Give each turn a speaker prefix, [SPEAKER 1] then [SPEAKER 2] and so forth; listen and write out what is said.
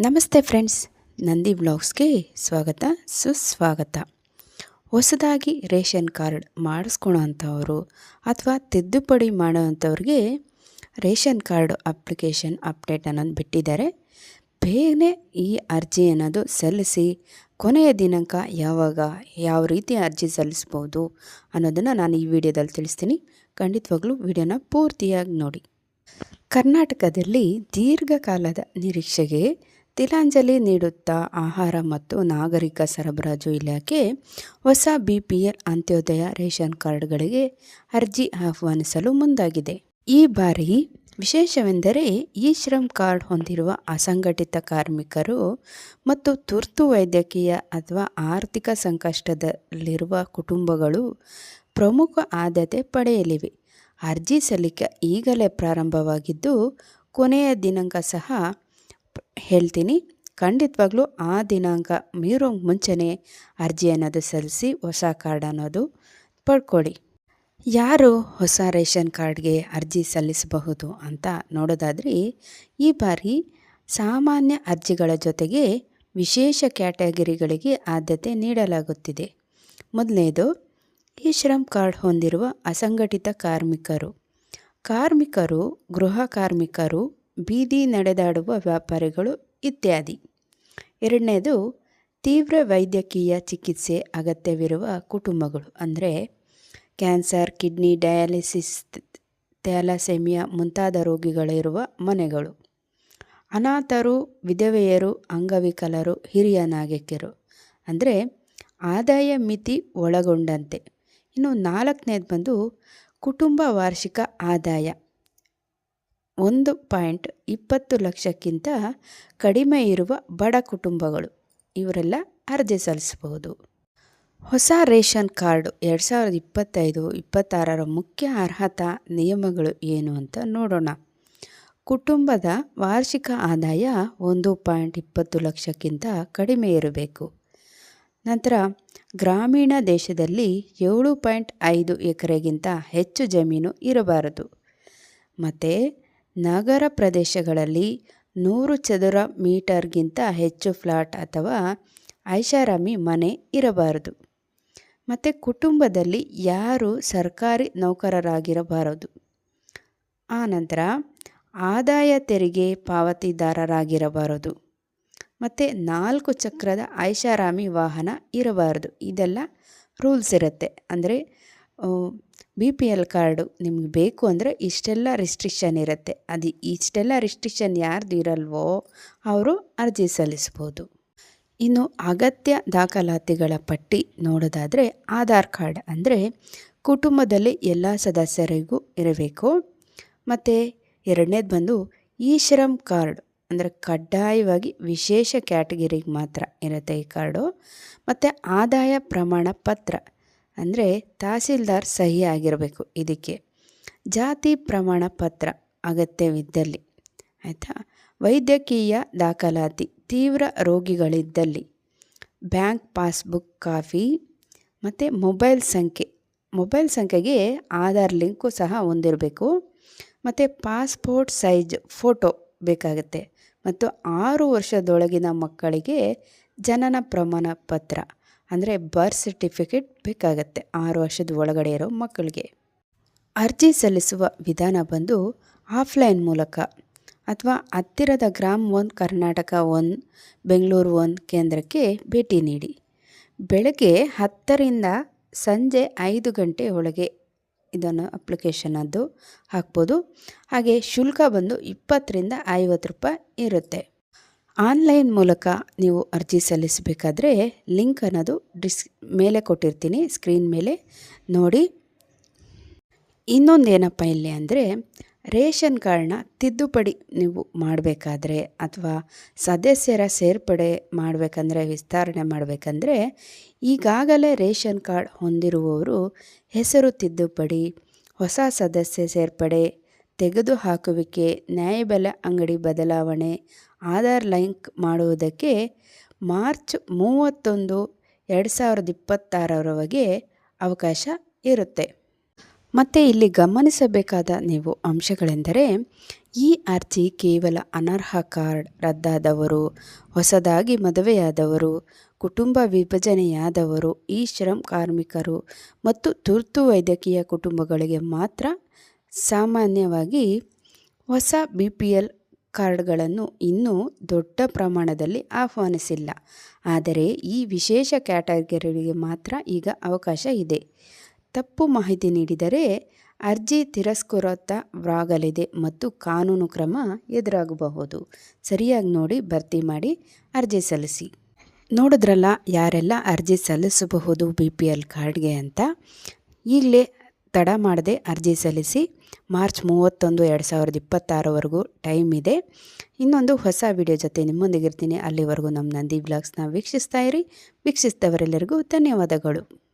[SPEAKER 1] ನಮಸ್ತೆ ಫ್ರೆಂಡ್ಸ್, ನಂದಿ ಬ್ಲಾಗ್ಸ್ಗೆ ಸ್ವಾಗತ, ಸುಸ್ವಾಗತ. ಹೊಸದಾಗಿ ರೇಷನ್ ಕಾರ್ಡ್ ಮಾಡಿಸ್ಕೊಳೋ ಅಂಥವರು ಅಥವಾ ತಿದ್ದುಪಡಿ ಮಾಡೋ ಅಂಥವ್ರಿಗೆ ರೇಷನ್ ಕಾರ್ಡ್ ಅಪ್ಲಿಕೇಶನ್ ಅಪ್ಡೇಟ್ ಅನ್ನೋದು ಬಿಟ್ಟಿದ್ದಾರೆ. ಬೇಗನೆ ಈ ಅರ್ಜಿ ಅನ್ನೋದು ಸಲ್ಲಿಸಿ, ಕೊನೆಯ ದಿನಾಂಕ ಯಾವಾಗ, ಯಾವ ರೀತಿ ಅರ್ಜಿ ಸಲ್ಲಿಸ್ಬೋದು ಅನ್ನೋದನ್ನು ನಾನು ಈ ವಿಡಿಯೋದಲ್ಲಿ ತಿಳಿಸ್ತೀನಿ. ಖಂಡಿತವಾಗ್ಲೂ ವಿಡಿಯೋನ ಪೂರ್ತಿಯಾಗಿ ನೋಡಿ. ಕರ್ನಾಟಕದಲ್ಲಿ ದೀರ್ಘಕಾಲದ ನಿರೀಕ್ಷೆಗೆ ತಿಲಾಂಜಲಿ ನೀಡುತ್ತಾ ಆಹಾರ ಮತ್ತು ನಾಗರಿಕ ಸರಬರಾಜು ಇಲಾಖೆ ಹೊಸ B P L Antyodaya ration ಕಾರ್ಡ್ಗಳಿಗೆ ಅರ್ಜಿ ಆಹ್ವಾನಿಸಲು ಮುಂದಾಗಿದೆ. ಈ ಬಾರಿ ವಿಶೇಷವೆಂದರೆ ಈ ಶ್ರಮ್ ಕಾರ್ಡ್ ಹೊಂದಿರುವ ಅಸಂಘಟಿತ ಕಾರ್ಮಿಕರು ಮತ್ತು ತುರ್ತು ವೈದ್ಯಕೀಯ ಅಥವಾ ಆರ್ಥಿಕ ಸಂಕಷ್ಟದಲ್ಲಿರುವ ಕುಟುಂಬಗಳು ಪ್ರಮುಖ ಆದ್ಯತೆ ಪಡೆಯಲಿವೆ. ಅರ್ಜಿ ಸಲ್ಲಿಕೆ ಈಗಲೇ ಪ್ರಾರಂಭವಾಗಿದ್ದು ಕೊನೆಯ ದಿನಾಂಕ ಸಹ ಹೇಳ್ತೀನಿ. ಖಂಡಿತವಾಗ್ಲೂ ಆ ದಿನಾಂಕ ಮೀರೋ ಮುಂಚೆನೇ ಅರ್ಜಿ ಅನ್ನೋದು ಸಲ್ಲಿಸಿ ಹೊಸ ಕಾರ್ಡ್ ಅನ್ನೋದು ಪಡ್ಕೊಳ್ಳಿ. ಯಾರು ಹೊಸ ರೇಷನ್ ಕಾರ್ಡ್ಗೆ ಅರ್ಜಿ ಸಲ್ಲಿಸಬಹುದು ಅಂತ ನೋಡೋದಾದರೆ, ಈ ಬಾರಿ ಸಾಮಾನ್ಯ ಅರ್ಜಿಗಳ ಜೊತೆಗೆ ವಿಶೇಷ ಕ್ಯಾಟಗರಿಗಳಿಗೆ ಆದ್ಯತೆ ನೀಡಲಾಗುತ್ತಿದೆ. ಮೊದಲನೇದು, ಈ ಶ್ರಮ್ ಕಾರ್ಡ್ ಹೊಂದಿರುವ ಅಸಂಘಟಿತ ಕಾರ್ಮಿಕರು. ಕಾರ್ಮಿಕರು, ಗೃಹ ಕಾರ್ಮಿಕರು ಬೀದಿ ನಡೆದಾಡುವ ವ್ಯಾಪಾರಿಗಳು ಇತ್ಯಾದಿ. ಎರಡನೇದು, ತೀವ್ರ ವೈದ್ಯಕೀಯ ಚಿಕಿತ್ಸೆ ಅಗತ್ಯವಿರುವ ಕುಟುಂಬಗಳು. ಅಂದರೆ, ಕ್ಯಾನ್ಸರ್, ಕಿಡ್ನಿ, ಡಯಾಲಿಸಿಸ್ ಥ್ಯಾಲಸೆಮಿಯಾ ಮುಂತಾದ ರೋಗಿಗಳಿರುವ ಮನೆಗಳು. ಅನಾಥರು, ವಿಧವೆಯರು, ಅಂಗವಿಕಲರು, ಹಿರಿಯ ನಾಗರಿಕರು. ಅಂದರೆ, ಆದಾಯ ಮಿತಿ ಒಳಗೊಂಡಂತೆ. ಇನ್ನು ನಾಲ್ಕನೇದು ಬಂದು ಕುಟುಂಬ ವಾರ್ಷಿಕ ಆದಾಯ. ಒಂದು ಪಾಯಿಂಟ್ ಇಪ್ಪತ್ತು ಲಕ್ಷಕ್ಕಿಂತ ಕಡಿಮೆ ಇರುವ ಬಡ ಕುಟುಂಬಗಳು. ಇವರೆಲ್ಲ ಅರ್ಜಿ ಸಲ್ಲಿಸಬಹುದು. ಹೊಸ ರೇಷನ್ ಕಾರ್ಡ್ ಎರಡು ಸಾವಿರದ ಇಪ್ಪತ್ತೈದು ಇಪ್ಪತ್ತಾರರ ಮುಖ್ಯ ಅರ್ಹತಾ ನಿಯಮಗಳು ಏನು ಅಂತ ನೋಡೋಣ. ಕುಟುಂಬದ ವಾರ್ಷಿಕ ಆದಾಯ ಒಂದು ಪಾಯಿಂಟ್ ಇಪ್ಪತ್ತು ಲಕ್ಷಕ್ಕಿಂತ ಕಡಿಮೆ ಇರಬೇಕು. ನಂತರ ಗ್ರಾಮೀಣ ದೇಶದಲ್ಲಿ ಏಳು ಪಾಯಿಂಟ್ ಐದು ಎಕರೆಗಿಂತ ಹೆಚ್ಚು ಜಮೀನು ಇರಬಾರದು. ಮತ್ತು ನಗರ ಪ್ರದೇಶಗಳಲ್ಲಿ ನೂರು ಚದರ ಮೀಟರ್ಗಿಂತ ಹೆಚ್ಚು ಫ್ಲಾಟ್ ಅಥವಾ ಐಷಾರಾಮಿ ಮನೆ ಇರಬಾರದು. ಮತ್ತು ಕುಟುಂಬದಲ್ಲಿ ಯಾರು ಸರ್ಕಾರಿ ನೌಕರರಾಗಿರಬಾರದು. ಆನಂತರ ಆದಾಯ ತೆರಿಗೆ ಪಾವತಿದಾರರಾಗಿರಬಾರದು. ಮತ್ತು ನಾಲ್ಕು ಚಕ್ರದ ಐಷಾರಾಮಿ ವಾಹನ ಇರಬಾರದು. ಇದೆಲ್ಲ ರೂಲ್ಸ್ ಇರುತ್ತೆ. ಅಂದರೆ ಬಿ ಪಿ ಎಲ್ ಕಾರ್ಡು ನಿಮ್ಗೆ ಬೇಕು ಅಂದರೆ ಇಷ್ಟೆಲ್ಲ ರಿಸ್ಟ್ರಿಕ್ಷನ್ ಇರುತ್ತೆ. ಅದು ಇಷ್ಟೆಲ್ಲ ರಿಸ್ಟ್ರಿಕ್ಷನ್ ಯಾರ್ದು ಇರಲ್ವೋ ಅವರು ಅರ್ಜಿ ಸಲ್ಲಿಸ್ಬೋದು. ಇನ್ನು ಅಗತ್ಯ ದಾಖಲಾತಿಗಳ ಪಟ್ಟಿ ನೋಡೋದಾದರೆ ಆಧಾರ್ ಕಾರ್ಡ್ ಅಂದರೆ ಕುಟುಂಬದಲ್ಲಿ ಎಲ್ಲ ಸದಸ್ಯರಿಗೂ ಇರಬೇಕು. ಮತ್ತು ಎರಡನೇದು ಬಂದು ಈ ಶ್ರಮ್ ಕಾರ್ಡ್ ಅಂದರೆ ಕಡ್ಡಾಯವಾಗಿ ವಿಶೇಷ ಕ್ಯಾಟಗಿರಿಗೆ ಮಾತ್ರ ಇರುತ್ತೆ ಈ ಕಾರ್ಡು. ಮತ್ತು ಆದಾಯ ಪ್ರಮಾಣ ಪತ್ರ ಅಂದರೆ ತಹಸೀಲ್ದಾರ್ ಸಹಿ ಆಗಿರಬೇಕು ಇದಕ್ಕೆ. ಜಾತಿ ಪ್ರಮಾಣ ಪತ್ರ ಅಗತ್ಯವಿದ್ದಲ್ಲಿ. ಆಯಿತಾ? ವೈದ್ಯಕೀಯ ದಾಖಲಾತಿ ತೀವ್ರ ರೋಗಿಗಳಿದ್ದಲ್ಲಿ. ಬ್ಯಾಂಕ್ ಪಾಸ್ಬುಕ್ ಕಾಫಿ ಮತ್ತು ಮೊಬೈಲ್ ಸಂಖ್ಯೆ. ಮೊಬೈಲ್ ಸಂಖ್ಯೆಗೆ ಆಧಾರ್ ಲಿಂಕು ಸಹ ಹೊಂದಿರಬೇಕು. ಮತ್ತು ಪಾಸ್ಪೋರ್ಟ್ ಸೈಜ್ ಫೋಟೋ ಬೇಕಾಗುತ್ತೆ. ಮತ್ತು ಆರು ವರ್ಷದೊಳಗಿನ ಮಕ್ಕಳಿಗೆ ಜನನ ಪ್ರಮಾಣ ಪತ್ರ. ಅಂದರೆ ಬರ್ತ್ ಸರ್ಟಿಫಿಕೇಟ್ ಬೇಕಾಗತ್ತೆ. ಆರು ವರ್ಷದ ಒಳಗಡೆ ಇರೋ ಮಕ್ಕಳಿಗೆ. ಅರ್ಜಿ ಸಲ್ಲಿಸುವ ವಿಧಾನ ಬಂದು ಆಫ್ಲೈನ್ ಮೂಲಕ. ಅಥವಾ ಹತ್ತಿರದ Grama one Karnataka one Bengaluru one ಕೇಂದ್ರಕ್ಕೆ ಭೇಟಿ ನೀಡಿ. ಬೆಳಗ್ಗೆ ಹತ್ತರಿಂದ ಸಂಜೆ ಐದು ಗಂಟೆ ಒಳಗೆ ಇದನ್ನು ಅಪ್ಲಿಕೇಶನದ್ದು ಹಾಕ್ಬೋದು. ಹಾಗೆ ಶುಲ್ಕ ಬಂದು ಇಪ್ಪತ್ತರಿಂದ ಐವತ್ತು ರೂಪಾಯಿ ಇರುತ್ತೆ. ಆನ್ಲೈನ್ ಮೂಲಕ ನೀವು ಅರ್ಜಿ ಸಲ್ಲಿಸಬೇಕಾದ್ರೆ ಲಿಂಕ್ ಅನ್ನೋದು ಡಿಸ್, ಮೇಲೆ ಕೊಟ್ಟಿರ್ತೀನಿ, ಸ್ಕ್ರೀನ್ ಮೇಲೆ ನೋಡಿ. ಇನ್ನೊಂದು ಏನಪ್ಪ ಇಲ್ಲಿ ಅಂದರೆ, ರೇಷನ್ ಕಾರ್ಡ್ನ ತಿದ್ದುಪಡಿ ನೀವು ಮಾಡಬೇಕಾದ್ರೆ ಅಥವಾ ಸದಸ್ಯರ ಸೇರ್ಪಡೆ ಮಾಡಬೇಕಂದ್ರೆ, ವಿಸ್ತರಣೆ ಮಾಡಬೇಕಂದ್ರೆ, ಈಗಾಗಲೇ ರೇಷನ್ ಕಾರ್ಡ್ ಹೊಂದಿರುವವರು ಹೆಸರು ತಿದ್ದುಪಡಿ, ಹೊಸ ಸದಸ್ಯ ಸೇರ್ಪಡೆ, ತೆಗೆದುಹಾಕುವಿಕೆ, ನ್ಯಾಯಬೆಲೆ ಅಂಗಡಿ ಬದಲಾವಣೆ ಆಧಾರ್ ಲಿಂಕ್ ಮಾಡುವುದಕ್ಕೆ ಮಾರ್ಚ್ ಮೂವತ್ತೊಂದು ಎರಡು ಸಾವಿರದ ಇಪ್ಪತ್ತಾರರವರೆಗೆ ಅವಕಾಶ ಇರುತ್ತೆ. ಮತ್ತು ಇಲ್ಲಿ ಗಮನಿಸಬೇಕಾದ ನೀವು ಅಂಶಗಳೆಂದರೆ, ಈ ಅರ್ಜಿ ಕೇವಲ ಅನರ್ಹ ಕಾರ್ಡ್ ರದ್ದಾದವರು, ಹೊಸದಾಗಿ ಮದುವೆಯಾದವರು, ಕುಟುಂಬ ವಿಭಜನೆಯಾದವರು, ಈ ಶ್ರಮ್ ಕಾರ್ಮಿಕರು ಮತ್ತು ತುರ್ತು ವೈದ್ಯಕೀಯ ಕುಟುಂಬಗಳಿಗೆ ಮಾತ್ರ ಸಾಮಾನ್ಯವಾಗಿ ಹೊಸ ಬಿ ಪಿ ಎಲ್ ಕಾರ್ಡ್ಗಳನ್ನು ಇನ್ನೂ ದೊಡ್ಡ ಪ್ರಮಾಣದಲ್ಲಿ ಆಹ್ವಾನಿಸಿಲ್ಲ. ಆದರೆ ಈ ವಿಶೇಷ ಕ್ಯಾಟಗರಿಗೆ ಮಾತ್ರ ಈಗ ಅವಕಾಶ ಇದೆ. ತಪ್ಪು ಮಾಹಿತಿ ನೀಡಿದರೆ ಅರ್ಜಿ ತಿರಸ್ಕೃತವಾಗಲಿದೆ ಮತ್ತು ಕಾನೂನು ಕ್ರಮ ಎದುರಾಗಬಹುದು. ಸರಿಯಾಗಿ ನೋಡಿ ಭರ್ತಿ ಮಾಡಿ ಅರ್ಜಿ ಸಲ್ಲಿಸಿ. ನೋಡಿದ್ರಲ್ಲ, ಯಾರೆಲ್ಲ ಅರ್ಜಿ ಸಲ್ಲಿಸಬಹುದು ಬಿ ಪಿ ಎಲ್ ಕಾರ್ಡ್ಗೆ ಅಂತ? ಈಗಲೇ ತಡ ಮಾಡದೆ ಅರ್ಜಿ ಸಲ್ಲಿಸಿ ಮಾರ್ಚ್ ಮೂವತ್ತೊಂದು ಎರಡು ಸಾವಿರದ ಇಪ್ಪತ್ತಾರವರೆಗೂ ಟೈಮ್ ಇದೆ. ಇನ್ನೊಂದು ಹೊಸ ವಿಡಿಯೋ ಜೊತೆ ನಿಮ್ಮೊಂದಿಗಿರ್ತೀನಿ. ಅಲ್ಲಿವರೆಗೂ ನಮ್ಮ ನಂದಿ ಬ್ಲಾಗ್ಸ್ನ ವೀಕ್ಷಿಸ್ತಾ ಇರಿ. ವೀಕ್ಷಿಸಿದವರೆಲ್ಲರಿಗೂ ಧನ್ಯವಾದಗಳು.